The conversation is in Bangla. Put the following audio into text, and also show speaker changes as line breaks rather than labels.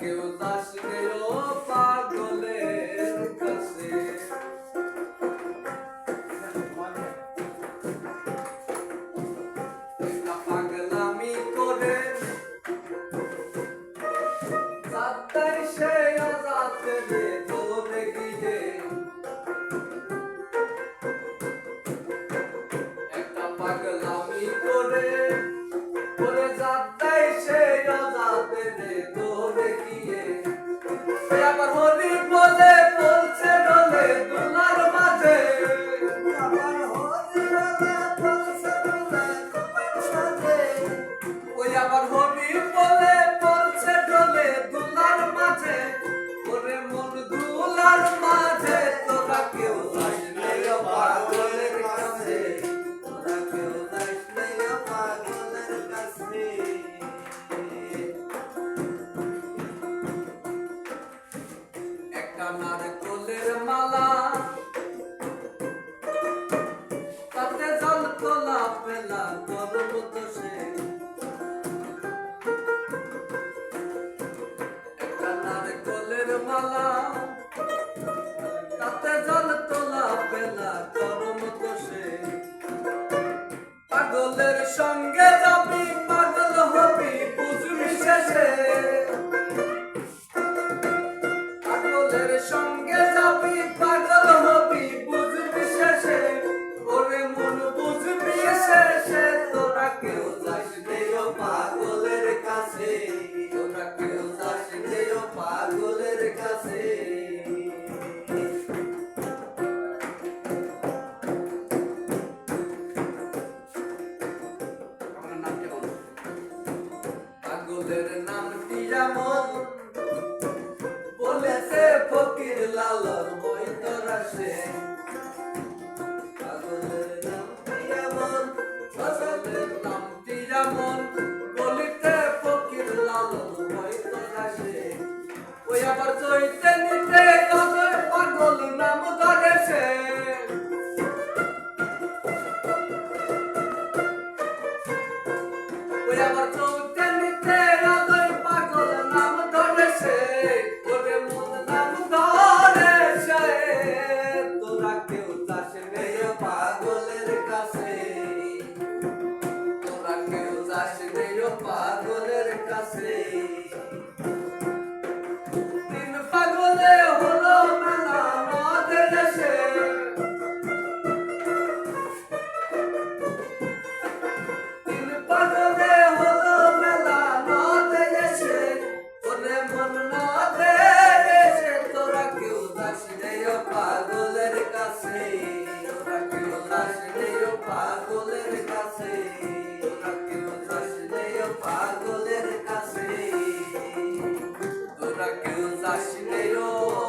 কেউ দাস দেও পাগলের কাছে। পাগলামি করে তার সে আজাতে দৌড়ে গিয়ে। নালা তাতে জল তোলা বেলা গরম কষে। পাগলের সঙ্গে যাবি, পাগল হবি, বুঝবি শেষে। পাগলের সঙ্গে যাবি, পাগল হবি, বুঝবি শেষে। ওরে মন বুঝবি শেষে তোরা কেউ কাছে। আপনার নাম কেমন পাগলের আসবে পাগলের কাছে। তোরা কেউ আসবে পাগলের কাছে। দিন পাগলে হলো মেলা আমাদের দেশে। দিন পাগলে হলো মেলা আমাদের দেশে। তোরে মন না দে তোরা কেউ আসবে espero.